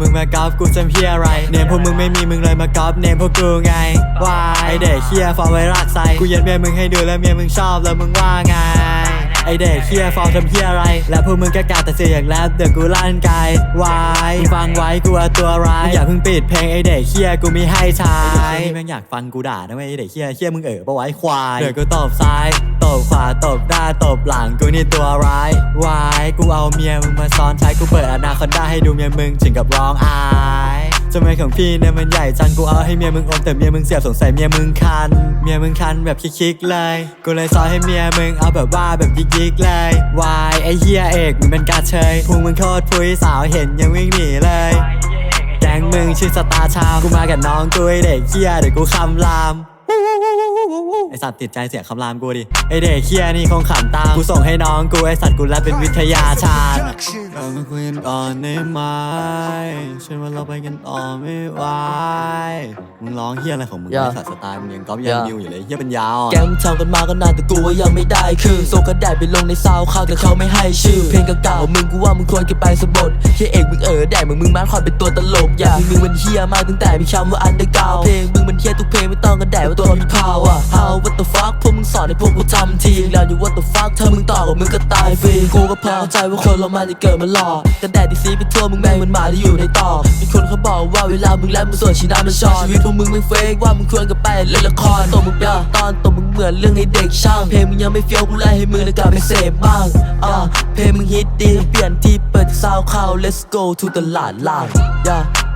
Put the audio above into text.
มึงมากอฟกูจำเฮียอะไร เนมพวกมึงไม่มีมึงเลยมากอฟเนมพวกกูไงวายไอเด็กเฮียฟอร์ไว้รากไซกูเย็นเมียมึงให้ดูแล้วเมียมึงชอบแล้วมึงว่าไงไอเด็กเฮียฟอร์ทำเฮียอะไร แล้วพวกมึงก็กาแต่เสียงแรปเดี๋ยวกูลั่นไกวายมึงฟังไว้กูเอาตัวร้ายมึงอย่าเพิ่งปิดเพลงไอเด็กเฮียกูมีให้ใช้แม่งอยากฟังกูด่านะเว้ยไอเด็กเฮียเฮียมึงเอ๋อปะไว้ควายเดี๋ยวกูตบซ้ายต บขวาตบหน้าตบหลังกูนี่ตัวร้ายวายกูเอาเมียมึงมาซ้อนท้ายกูเปิดอนาคอนด้าให้ดูเมียมึงถึงกับร้องอายทำไมของพี่เนี่ยมันใหญ่จังกูเอาให้เมียมึงอมแต่เมียมึงเสียบสงสัยเมียมึงคัน เมียมึงคันแบบคิกๆเลย กูเลยซอยให้เมียมึงเอาแบบว่าแบบยิกๆเลยวายไอเฮียเอกมึงเป็นกาเชยพุงมึงโคตรพุยสาวเห็นยังวิ่งหนีเลยแก๊งมึงชื่อสตาร์ชาวกูมากับน้องกูไอเด็กเฮียเดี๋ยวกูคำราม ไอสัตว์ติดใจเสียงคำรามกูดิไอเด็กเฮียนี่คงขำตามกูส่งให้น้องกูไอสัตว์กูรับเป็นวิทยาชาญเรามาคุยกันก่อนได้ไหมฉันว่าเราไปกันต่อไม่ไหวมึงร้องเฮียอะไรของมึงไอสัตว์สไตล์มึงยังก๊อปยังนิวอยู่เลยเฮียเป็นยาวแกมทำกันมาก็นานแต่กูว่ายังไม่ได้คือโซกันแดดไปลงในซาวข้าวแต่เขาไม่ให้ชื่อ เพลงเก่าๆมึงกูว่ามึงควรเก็บไปสะบดแค่เอกมึงเออแดดมึงมึงมาคอยเป็นตัวตลกอย่ามึงมันเฮียมากตั้งแต่มีคำว่าอันเดอร์กาวเพลง อนให้พวกกูทำทีแล้วอยู่ what the fuck ถ้ามึงต่อกับมึงก็ตายฟรีกูก็พอเข้าใจว่าคนเรามันจะเกิดมาหลอกกันแดดที่ซีไปทั่วมึงแม่งมันหมาที่อยู่ในตอกมีคนเขาบอกว่าเวลามึงแลบมึงสวยชีน้ำมันชอนชีวิตพวกมึงไม่เฟกว่ามึงควรกับไปเล่นละครตัวมึงเปียตอนตัวมึงเหมือนเรื่องให้เด็กช่างเพลงมึงยังไม่เฟี้ยวกูไล่ให้มึงในการไปเสพบ้างอ่าเพลงมึงฮิตดีเปลี่ยนที่เปิดซาวเข้า let's go to ตลาดล่าง yeah